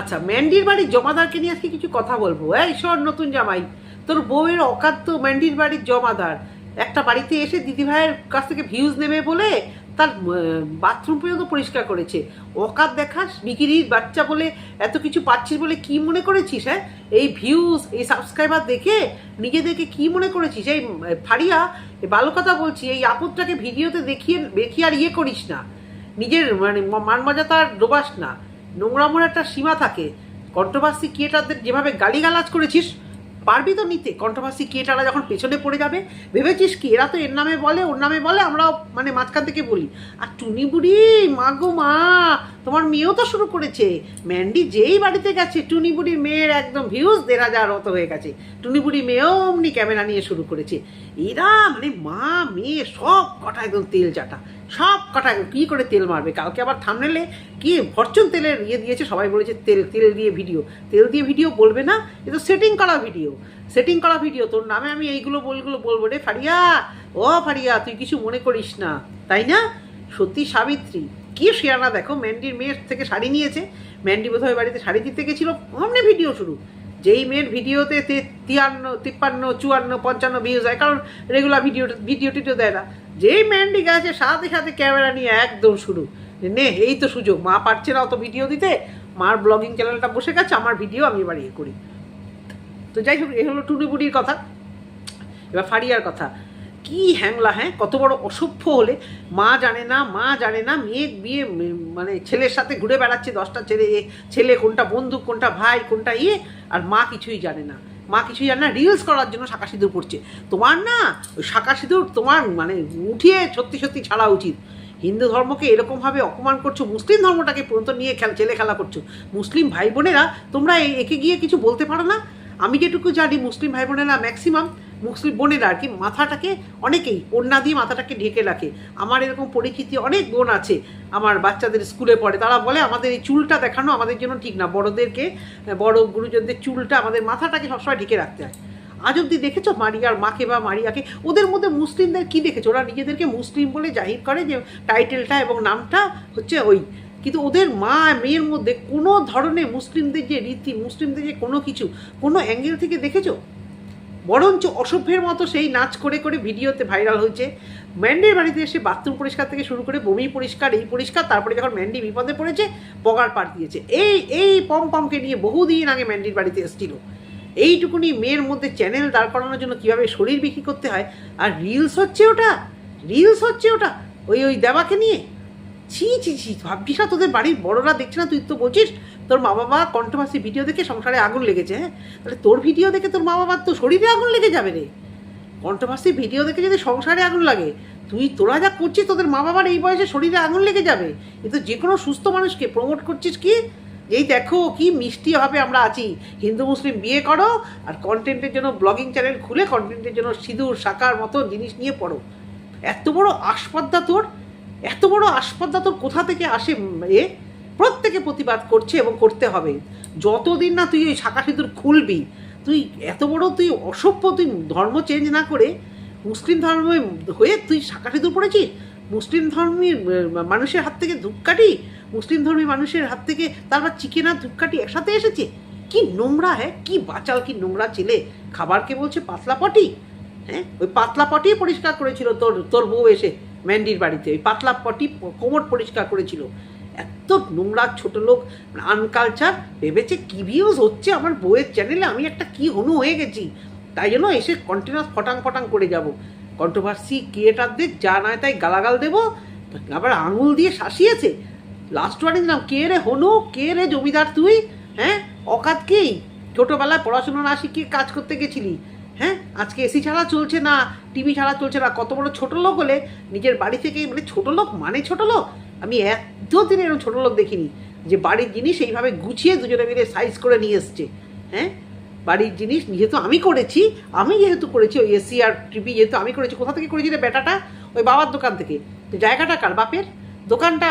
আচ্ছা ম্যান্ডির বাড়ির জমাদারকে নিয়ে আজকে কিছু কথা বলব। এই শোন, নতুন জামাই। তোর বউয়ের অকাত্য ম্যান্ডির বাড়ির জমাদার। একটা বাড়িতে এসে দিদিভাইয়ের কাছ থেকে ভিউজ নেবে বলে তার বাথরুম পর্যন্ত পরিষ্কার করেছে। অকাত দেখাস বিকিরির বাচ্চা বলে এত কিছু পাচ্ছিস বলে কি মনে করেছিস হ্যাঁ? এই ভিউজ এই সাবস্ক্রাইবার দেখে, নিজেদেরকে কি মনে করেছিস? এই এই ভালো কথা বলছি, এই আপদটাকে ভিডিওতে দেখিয়ে দেখিয়ে আর ইয়ে করিস না। নিজের মানে মান মর্যাদা আর ডোবাস না। নোংরামোর একটা সীমা থাকে। কন্ট্রোভার্সি ক্রিয়েটারদের যেভাবে গালিগালাজ করেছিস, পারবি তো নিতে। কন্ট্রোভার্সি ক্রিয়েটাররা যখন পেছনে পড়ে যাবে, ভেবেছিস কি, এরা তো এর নামে বলে, ওর নামে বলে, আমরাও মানে মাঝখান থেকে বলি, আর টুনি বুড়ি, মা গো মা তোমার মেয়েও তো শুরু করেছে। ম্যান্ডি যেই বাড়িতে গেছে টুনি বুড়ির মেয়ের একদম ভিউজ দেড় হাজার মতো হয়ে গেছে। টুনি বুড়ি মেয়েও অমনি ক্যামেরা নিয়ে শুরু করেছে। এরা মানে মা, মেয়ে, সব কটা একদম তেল চাটা। সব কটা কি করে তেল মারবে? কালকে আবার থামনেলে কি ফরচুন তেলের ইয়ে দিয়েছে, সবাই বলেছে তেল তেল দিয়ে ভিডিও তেল দিয়ে ভিডিও বলবে না, এ তো সেটিং করা ভিডিও সেটিং করা ভিডিও তোর নামে আমি এইগুলো বলগুলো বলব রে ফারিয়া। ও ফারিয়া, তুই কিছু মনে করিস না, তাই না? সত্যি সাবিত্রী কি শেয়ানা দেখো ম্যান্ডির মেয়ের থেকে শাড়ি নিয়েছে। ম্যান্ডি বোধহয় বাড়িতে শাড়ি দিতে গেছিল। অমনি ভিডিও শুরু। যেই মেয়ের ভিডিওতে তিয়ান্ন, তিপ্পান্ন, চুয়ান্ন, পঞ্চান্ন ভিউজ হয়, কারণ রেগুলার ভিডিও ভিডিও টিডিও দেয় না। যেই ম্যান্ডি গেছে সাথে সাথে ক্যামেরা নিয়ে একদম শুরু। নে, এই তো সুযোগ, মা পারছে না অত ভিডিও দিতে। মার ব্লগিং চ্যানেলটা বসে গেছে, আমার ভিডিও আমি এবার ইয়ে করি। তো যাই হোক, এ হলো টুনিবুড়ির কথা। এবার ফারিয়ার কথা। কি হ্যাংলা হ্যাঁ? কত বড় অসভ্য হলে মা জানে না, মা জানে না, মেয়ে বিয়ে মানে ছেলের সাথে ঘুরে বেড়াচ্ছে দশটা ছেলে ছেলে কোনটা বন্ধু, কোনটা ভাই, কোনটা ইয়ে আর মা কিছুই জানে না। মা কিছুই জানে না রিলস করার জন্য শাঁকা সিঁদুর পড়ছে। তোমার না, ওই শাঁকা সিঁদুর তোমার মানে উঠিয়ে সত্যি সত্যি ছাড়া উচিত। হিন্দু ধর্মকে এরকমভাবে অপমান করছ, মুসলিম ধর্মটাকে পর্যন্ত নিয়ে খেল, ছেলে খেলা করছ। মুসলিম ভাই বোনেরা, তোমরা একে গিয়ে কিছু বলতে পারো না? আমি যেটুকু জানি, মুসলিম ভাই বোনেরা ম্যাক্সিমাম মুসলিম বোনেরা আর কি মাথাটাকে অনেকেই, ওড়না দিয়ে মাথাটাকে ঢেকে রাখে। আমার এরকম পরিচিতি অনেক বোন আছে, আমার বাচ্চাদের স্কুলে পড়ে, তারা বলে আমাদের এই চুলটা দেখানো আমাদের জন্য ঠিক না। বড়দেরকে, বড় গুরুজনদের চুলটা আমাদের মাথাটাকে সবসময় ঢেকে রাখতে হয়। আজ অব্দি দেখেছ মারিয়ার মাকে বা মারিয়াকে? ওদের মধ্যে মুসলিমদের কি দেখেছ? ওরা নিজেদেরকে মুসলিম বলে জাহির করে যে টাইটেলটা এবং নামটা হচ্ছে ওই। কিন্তু ওদের মা, মেয়ের মধ্যে কোনো ধরনের মুসলিমদের যে রীতি, মুসলিমদের যে কোনো কিছু, কোনো অ্যাঙ্গেল থেকে দেখেছ? বরঞ্চ অসভ্যের মতো সেই নাচ করে করে ভিডিওতে ভাইরাল হয়েছে। ম্যান্ডির বাড়িতে এসে বাথরুম পরিষ্কার থেকে শুরু করে বমি পরিষ্কার, এই পরিষ্কার, তারপরে যখন ম্যান্ডি বিপদে পড়েছে, পগার পাট দিয়েছে। এই এই পম পমকে নিয়ে বহুদিন আগে ম্যান্ডির বাড়িতে এসেছিল। এইটুকুনি মেয়ের মধ্যে চ্যানেল দাঁড় করানোর জন্য কীভাবে শরীর বিক্রি করতে হয়? আর রিলস হচ্ছে ওটা, রিলস হচ্ছে ওটা, ওই ওই দেবাকে নিয়ে? ছি ছি ছি, ভাবছিস না তোদের বাড়ির বড়রা দেখছে না? তুই তো বলছিস তোর মা বাবা কন্ট্রোভার্সি ভিডিও দেখে সংসারে আগুন লেগেছে হ্যাঁ? তাহলে তোর ভিডিও দেখে তোর মা বাবার তো শরীরে আগুন লেগে যাবে রে। কন্ট্রোভার্সি ভিডিও দেখে যদি সংসারে আগুন লাগে, তুই তোরা যা করছিস তোদের মা বাবার এই বয়সে শরীরে আগুন লেগে যাবে। কিন্তু যে কোনো সুস্থ মানুষকে প্রমোট করছিস কি? এই দেখো কি মিষ্টি হবে আমরা আছি। হিন্দু, মুসলিম বিয়ে করো আর কন্টেন্টের জন্য ব্লগিং চ্যানেল খুলে কন্টেন্টের জন্য সিঁদুর শাকার মতো জিনিস নিয়ে পড়ো। এত বড় আসপদ্দা তোর, এত বড় আসপদ্দা তোর কোথা থেকে আসে এ? প্রত্যেকে প্রতিবাদ করছে এবং করতে হবে। যতদিন না তুই ওই শাখা সিঁদুর খুলবি, তুই এত বড় তুই অসভ্য, তুই ধর্ম চেঞ্জ না করে মুসলিম ধর্মে হয়ে তুই শাখা সিঁদুর পড়েছিস? মুসলিম ধর্মী মানুষের হাত থেকে ধূপকাঠি মুসলিম ধর্মী মানুষের হাত থেকে তারপর চিকেন আর ধূপকাঠি একসাথে এসেছে? কি নোংরা হ্যাঁ? কি বাচাল, কি নোংরা ছেলে? খাবারকে বলছে পাতলা পটি? হ্যাঁ? ওই পাতলা পটি পরিষ্কার করেছিল তোর তোর বউ এসে, ম্যান্ডির বাড়িতে। ওই পাতলা পটি কোমর পরিষ্কার করেছিল। এত নোংরা ছোট লোক আনকালচার ভেবেছে কি ভিউজ হচ্ছে আমার বইয়ের চ্যানেলে আমি একটা কি হনু হয়ে গেছি। তাই জন্য এসে কন্টিনিউস ফটাং ফটাং করে যাব। কন্ট্রোভার্সি ক্রিয়েটারদের যা নয় তাই গালাগাল দেবো। আবার আঙুল দিয়ে শাসিয়েছে। লাস্ট ওয়ার্ডে দিলাম কে রে হনু, কে রে জমিদার তুই? হ্যাঁ? অকাত কেই ছোটোবেলায় পড়াশুনো না শিখিয়ে কাজ করতে গেছিলি? হ্যাঁ? আজকে এসি ছাড়া চলছে না টিভি ছাড়া চলছে না। কত বড় ছোট লোক হলে, নিজের বাড়ি থেকে মানে ছোট লোক মানে ছোট লোক? আমি এতদিন এরকম ছোটো লোক দেখিনি যে বাড়ির জিনিস এইভাবে গুছিয়ে দুজনে মিলে সাইজ করে নিয়ে এসছে হ্যাঁ? বাড়ির জিনিস যেহেতু আমি করেছি, আমি যেহেতু করেছি, ওই এসি আর টিভি যেহেতু আমি করেছি, কোথা থেকে করেছি রে বেটাটা ওই বাবার দোকান থেকে। তো জায়গাটা কার বাপের? দোকানটা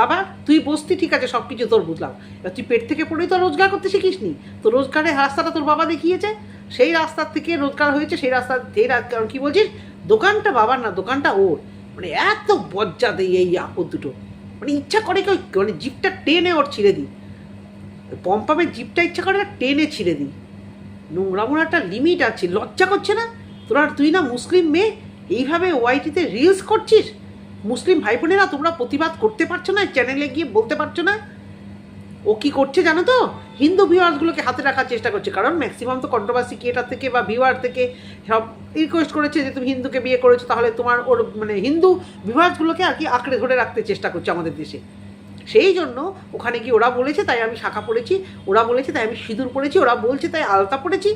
বাবা? তুই বসতি, ঠিক আছে সব কিছু তোর বুঝলাম। এবার তুই পেট থেকে পড়েই তো রোজগার করতে শিখিস নি তো রোজগারের রাস্তাটা তোর বাবা দেখিয়েছে। সেই রাস্তার থেকে রোজগার হয়েছে, সেই রাস্তা সেই রাস্তা কি বলছিস? দোকানটা বাবার না, দোকানটা ওর। মানে এত বজ্জা দেই এই আপদ দুটো। মানে ইচ্ছা করে কেউ মানে জিপটা টেনে ওর ছিঁড়ে দিই। পম্পামের জিপটা ইচ্ছা করে টেনে ছিঁড়ে দিই। নোংরামোর একটা লিমিট আছে, লজ্জা করছে না? তোরা তুই না মুসলিম মেয়ে, এইভাবে ওয়াইটিতে রিলস করছিস? মুসলিম ভাই বোনেরা তোমরা প্রতিবাদ করতে পারছ না? চ্যানেলে গিয়ে বলতে পারছ না? ও কি করছে জানো তো? হিন্দু ভিউয়ার্সগুলোকে হাতে রাখার চেষ্টা করছে। কারণ ম্যাক্সিমাম তো কন্ট্রোভার্সি ক্রিয়েটার থেকে বা ভিউয়ার থেকে সব রিকোয়েস্ট করেছে যে তুমি হিন্দুকে বিয়ে করেছ, তাহলে তোমার ওর মানে হিন্দু ভিউয়ার্সগুলোকে আর কি আঁকড়ে ধরে রাখতে চেষ্টা করছে আমাদের দেশে। সেই জন্য ওখানে গিয়ে ওরা বলেছে, তাই আমি শাখা পড়েছি, ওরা বলেছে, তাই আমি সিঁদুর পড়েছি, ওরা বলছে, তাই আলতা পড়েছি।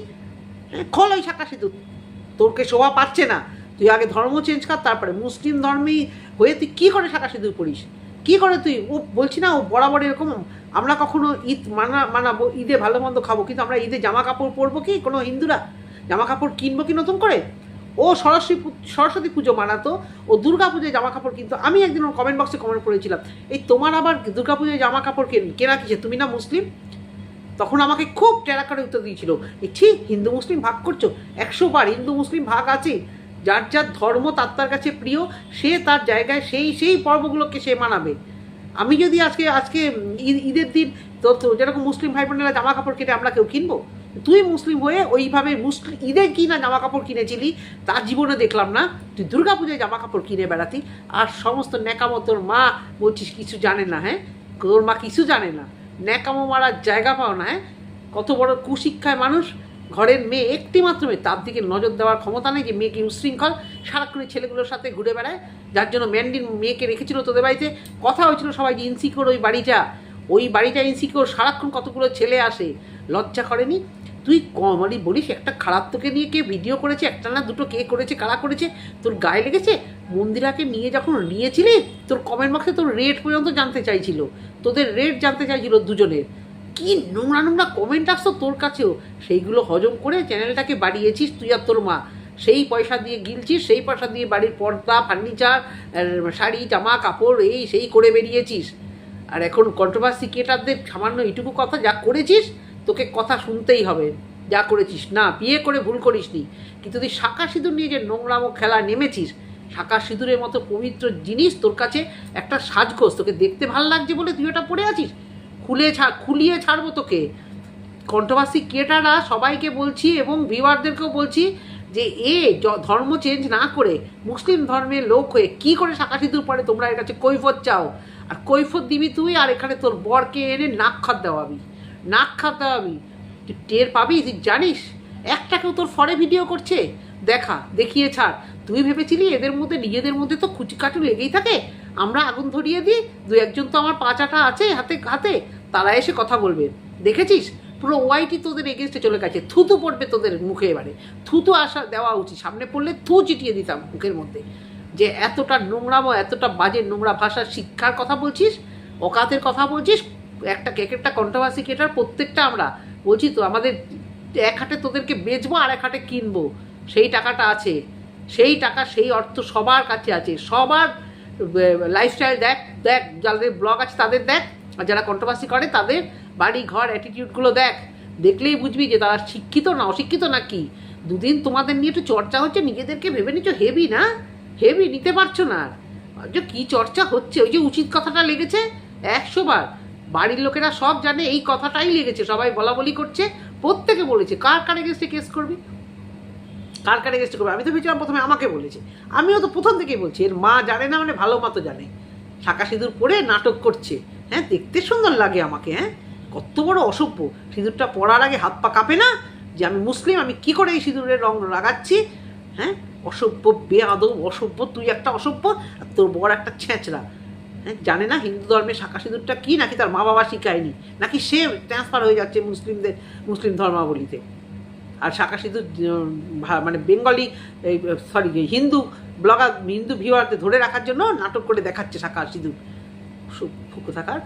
খোল ওই শাখা সিঁদুর। তোরকে শোভা পাচ্ছে না। তুই আগে ধর্ম চেঞ্জ কর, তারপরে মুসলিম ধর্মেই হয়ে তুই কী করে শাখা সিঁদুর পড়িস? কী করে তুই? ও বলছি না, ও বরাবর এরকম, আমরা কখনো ঈদ মানা, মানাবো, ঈদে ভালো মন্দ খাব, কিন্তু আমরা ঈদে জামা কাপড় পরবো কি? কোনো হিন্দুরা জামা কাপড় কিনবো কি নতুন করে? ও সরস্বতী সরস্বতী পুজো মানাতো, ও দুর্গা পুজোয় জামা কাপড় কিন্তু। আমি একদিন ওর কমেন্ট বক্সে কমেন্ট করেছিলাম এই তোমার আবার দুর্গা পুজোয় জামা কাপড় কেন, কেনা কিসে? তুমি না মুসলিম? তখন আমাকে খুব টেরা করে উত্তর দিয়েছিল ঠিক, হিন্দু মুসলিম ভাগ করছ, একশো বার হিন্দু মুসলিম ভাগ আছে যার যার ধর্ম তার তার কাছে প্রিয়, সে তার জায়গায় সেই সেই পর্বগুলোকে সে মানাবে। আমি যদি আজকে আজকে ঈদ, ঈদের দিন যেরকম মুসলিম ভাই বোনেরা জামা কাপড় কেটে আমরা কেউ কিনবো? তুই মুসলিম হয়ে ওইভাবে মুসলিম ঈদে কি না জামা কাপড় কিনেছিলি, তার জীবনে দেখলাম না। তুই দুর্গা পুজোয় জামা কাপড় কিনে বেড়াতি, আর সমস্ত ন্যাকামো তোর মা বলছিস কিছু জানে না হ্যাঁ? তোর মা কিছু জানে না। ন্যাকামো মারার জায়গা পাও না হ্যাঁ? কত বড় কুশিক্ষায় মানুষ ঘরের মেয়ে একটি মাত্র মেয়ে, তার দিকে নজর দেওয়ার ক্ষমতা নেই যে মেয়েকে উশৃঙ্খল সারাক্ষণ ছেলেগুলোর সাথে ঘুরে বেড়ায়। যার জন্য ম্যান্ডিন মেয়েকে রেখেছিল তোদের বাড়িতে। কথা হয়েছিল সবাই যে ইনসিকিওর ওই বাড়িটা। ওই বাড়িটা ইনসিকিওর সারাক্ষণ কতগুলো ছেলে আসে, লজ্জা করেনি? তুই কমালি বলিস, একটা খারাপ তোকে নিয়ে কে ভিডিও করেছে, একটা না দুটো কে করেছে, কারা করেছে? তোর গায়ে লেগেছে? মন্দিরাকে নিয়ে যখন নিয়েছিলি, তোর কমেন্ট বক্সে তোর রেট পর্যন্ত জানতে চাইছিল। তোদের রেট জানতে চাইছিল দুজনের। কি নোংরা নোংরা কমেন্ট আসতো তোর কাছেও? সেইগুলো হজম করে চ্যানেলটাকে বাড়িয়েছিস তুই আর তোর মা। সেই পয়সা দিয়ে গিলছিস, সেই পয়সা দিয়ে বাড়ির পর্দা ফার্নিচার শাড়ি, জামা, কাপড়, এই সেই করে বেরিয়েছিস। আর এখন কন্ট্রোভার্সি ক্রিয়েটারদের সামান্য এইটুকু কথা যা করেছিস, তোকে কথা শুনতেই হবে। যা করেছিস, না, বিয়ে করে ভুল করিসনি। কিন্তু তুই শাঁকা সিঁদুর নিয়ে যে নোংরামো খেলা নেমেছিস শাঁকা সিঁদুরের মতো পবিত্র জিনিস তোর কাছে একটা সাজগোজ, তোকে দেখতে ভালো লাগছে বলে তুই ওটা পড়ে আছিস? খুলে খুলিয়ে ছাড়বো তোকে। কন্ট্রোভার্সি ক্রিয়েটাররা সবাইকে বলছি এবং ভিউয়ারদেরকেও বলছি যে, এ ধর্ম চেঞ্জ না করে মুসলিম ধর্মের লোক হয়ে কি করে শাঁকা সিঁদুর পরে তোমরা এর কাছে কৈফত চাও? আর কৈফত দিবি তুই আর এখানে তোর বরকে এনে নাক খাত দেওয়াবি। নাক খাত দেওয়াবি। তুই টের পাবি? তুই জানিস? একটাকেও তোর ফরে ভিডিও করছে? দেখা, দেখিয়ে ছাড়। তুই ভেবেছিলি এদের মধ্যে, নিজেদের মধ্যে তো খুচকাটু লেগেই থাকে? আমরা আগুন ধরিয়ে দিই দু একজন তো আমার পাঁচাটা আছে, হাতে হাতে। তারা এসে কথা বলবে। দেখেছিস? পুরো ওয়াইটি তোদের এগেনস্টে চলে গেছে। থুতু পড়বে তোদের মুখে এবারে। থুতু আসা দেওয়া উচিত। সামনে পড়লে থু চিটিয়ে দিতাম মুখের মধ্যে। যে এতটা নোংরামো, এতটা বাজে নোংরা ভাষা শিক্ষার কথা বলছিস, অকাতের কথা বলছিস, একটা কেকেরটা কন্ট্রোভার্সি কেটার প্রত্যেকটা আমরা বলছি তো, আমাদের এক হাটে তোদেরকে বেচবো আর এক হাটে কিনবো। সেই টাকাটা আছে। সেই টাকা, সেই অর্থ সবার কাছে আছে। সবার লাইফস্টাইল দেখ দেখ, যাদের ব্লগ আছে তাদের দেখ, আর যারা কন্ট্রোভার্সি করে তাদের বাড়ি, ঘর অ্যাটিটিউডগুলো দেখ। দেখলেই বুঝবি যে তারা শিক্ষিত না অশিক্ষিত না কি? দুদিন তোমাদের নিয়ে একটু চর্চা হচ্ছে, নিজেদেরকে ভেবে নিচ্ছ হেভি না? হেভি নিতে পারছ না? যে কী চর্চা হচ্ছে, ওই যে উচিত কথাটা লেগেছে একশো বার। বাড়ির লোকেরা সব জানে এই কথাটাই লেগেছে, সবাই বলা বলি করছে, প্রত্যেকে বলেছে। কার কার এগেস্টে কেস করবি? কার কার এগেস্টে করবে? আমি তো ভেবেছিলাম প্রথমে আমাকে বলেছে। আমিও তো প্রথম থেকেই বলছি, এর মা জানে না মানে ভালো মতো জানে। শাঁকা সিঁদুর পরে নাটক করছে। হ্যাঁ দেখতে সুন্দর লাগে আমাকে হ্যাঁ? কত বড় অসভ্য। সিঁদুরটা পরার আগে হাত পা কাঁপে না? যে আমি মুসলিম, আমি কি করে এই সিঁদুরের রং লাগাচ্ছি হ্যাঁ? অসভ্য, বেআদব, অসভ্য, তুই একটা অসভ্য, আর তোর বড় একটা ছেঁচড়া। হ্যাঁ জানে না হিন্দু ধর্মের শাখা সিঁদুরটা কী? নাকি তার মা বাবা শিখায়নি? নাকি সে ট্রান্সফার হয়ে যাচ্ছে মুসলিমদের, মুসলিম ধর্মাবলিতে? আর শাখা ভা- মানে Bengali sorry Hindu blogger, Hindu ভিউয়ারদের ধরে রাখার জন্য নাটক করে দেখাচ্ছে শাখা সিঁদুর ফুকো থাকার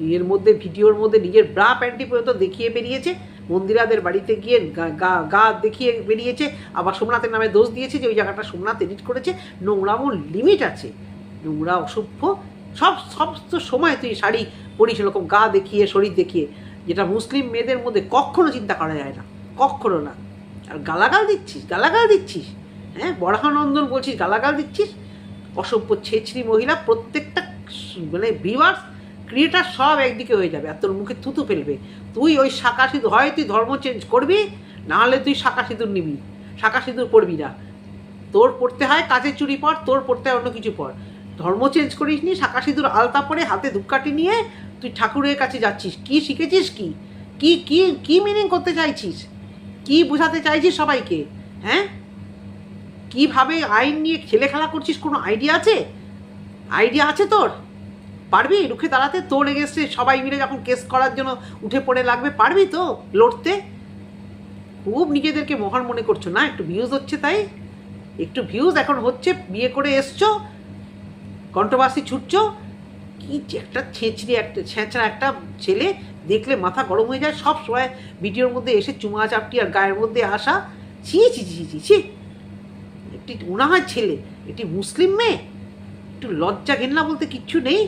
এর মধ্যে, ভিডিওর মধ্যে নিজের ব্রা প্যান্টি পর্যন্ত দেখিয়ে বেরিয়েছে। মন্দিরাদের বাড়িতে গিয়ে গা- গা দেখিয়ে বেরিয়েছে। আবার সোমনাথের নামে দোষ দিয়েছে যে ওই জায়গাটা সোমনাথ এডিট করেছে। নোংরামো লিমিট আছে। নোংরা, অসভ্য, সব সব তো সময় তুই শাড়ি পরিস, এরকম গা দেখিয়ে, শরীর দেখিয়ে, যেটা মুসলিম মেয়েদের মধ্যে কখনো চিন্তা করা যায় না। কখনো না। আর গালাগাল দিচ্ছিস গালাগাল দিচ্ছিস। হ্যাঁ বরাহানন্দন বলছিস, গালাগাল দিচ্ছিস। অসভ্য ছেছড়ি মহিলা, প্রত্যেকটা মানে ভিউয়ার্স ক্রিয়েটার সব একদিকে হয়ে যাবে। আর তোর মুখে থুতু ফেলবে। তুই ওই শাখা সিঁদুর, হয় তুই ধর্ম চেঞ্জ করবি নাহলে তুই শাখা সিঁদুর নিবি। শাখা সিঁদুর পড়বি না। তোর পড়তে হয় কাজের চুরি পর, তোর পড়তে হয় অন্য কিছু পর। ধর্ম চেঞ্জ করিস নি, শাখা সিঁদুর আলতা পরে হাতে ধূপকাঠি নিয়ে তুই ঠাকুরের কাছে যাচ্ছিস। কি শিখেছিস কি? কি কি মিনিং করতে চাইছিস? কি বোঝাতে চাইছিস সবাইকে? হ্যাঁ? কীভাবে আইন নিয়ে ছেলে খেলা করছিস, কোনো আইডিয়া আছে? আইডিয়া আছে তোর? পারবি? রুখে দাঁড়াতে তোর এগেস্টে সবাই মিলে যখন কেস করার জন্য উঠে পড়ে লাগবে, পারবি তো লড়তে? খুব নিজেদেরকে মহান মনে করছ না? একটু ভিউজ হচ্ছে তাই? একটু ভিউজ এখন হচ্ছে, বিয়ে করে এসছো কন্ট্রোভার্সি ছুটছো। কি একটা ছেঁচড়ি একটা, ছেঁচড়া একটা ছেলে দেখলে মাথা গরম হয়ে যায়, সব সময় ভিডিওর মধ্যে এসে চুমা, চাপটি আর গায়ের মধ্যে আসা, ছি ছি ছি ছি ছি। একটি হয় ছেলে, একটি মুসলিম মেয়ে, একটু লজ্জা ঘেন্না বলতে কিচ্ছু নেই।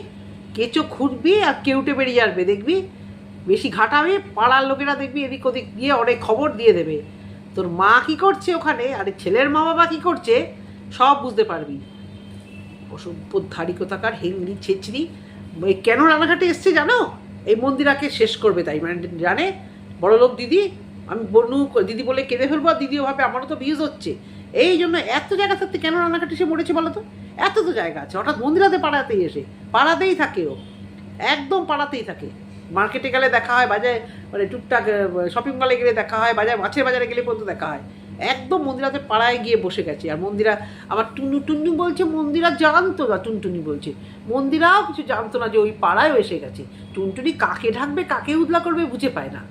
কেঁচো খুঁজবি আর কেউটে বেরিয়ে আসবে দেখবি? বেশি ঘাটাবে পাড়ার লোকেরা দেখবি এদিক ওদিক গিয়ে অনেক খবর দিয়ে দেবে। তোর মা কি করছে ওখানে? আরে ছেলের মা বাবা কি করছে? সব বুঝতে পারবি। অসভ্য ধারি কোথাকার হেংলি ছেচড়ি কেন রানাঘাটে এসছে জানো? এই মন্দিরাকে শেষ করবে তাই মানে জানে? বড় লোক দিদি, আমি বনু দিদি বলে কেঁদে ফেলব আর দিদিও ভাবে আমারও তো ভিউজ হচ্ছে। এই জন্য এত জায়গা থাকতে কেন রানাঘাটে সে মরেছে বলো তো? এত তো জায়গা আছে, হঠাৎ মন্দিরাতে পাড়াতেই এসে, পাড়াতেই থাকে ও। একদম পাড়াতেই থাকে। মার্কেটে গেলে দেখা হয়, বাজারে মানে টুকটাক শপিং মলে গেলে দেখা হয়, বাজার, মাছের বাজারে গেলে পর্যন্ত দেখা হয়। একদম মন্দিরাতে পাড়ায় গিয়ে বসে গেছে। আর মন্দিরা আবার টুনু টুনু বলছে, মন্দিরা জানতো না, টুনটুনি বলছে। মন্দিরাও কিছু জানতো না যে ওই পাড়ায়ও এসে গেছে। টুনটুনি কাকে ঢাকবে, কাকে উদলা করবে বুঝে পায় না।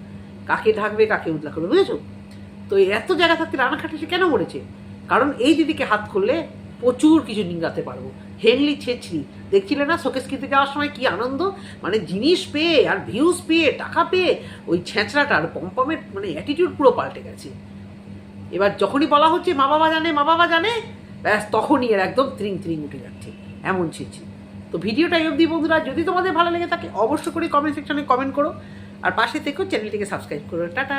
কাকে ঢাকবে, কাকে উদলা করবে, বুঝেছ? তো এত জায়গা থাকতে রানাঘাটে সে কেন মরেছে? কারণ এই দিদিকে হাত করলে প্রচুর কিছু নিংড়াতে পারব। হেনলি ছেছড়ি দেখছিলে না শোকেস কিনতে যাওয়ার সময় কি আনন্দ? মানে জিনিস পেয়ে আর ভিউজ পেয়ে, টাকা পেয়ে ওই ছেঁচড়াটার পম্পমের মানে অ্যাটিটিউড পুরো পাল্টে গেছে। এবার যখনই বলা হচ্ছে মা বাবা জানে, মা বাবা জানে, ব্যাস তখনই এর একদম ত্রিং ত্রিং উঠে যাচ্ছে, এমন ছিঁচি তো ভিডিওটা এই অবধি, বন্ধুরা, যদি তোমাদের ভালো লেগে থাকে, অবশ্য করে কমেন্ট সেকশনে কমেন্ট করো, আর পাশে থেকেও চ্যানেলটিকে সাবস্ক্রাইব করো। টাটা!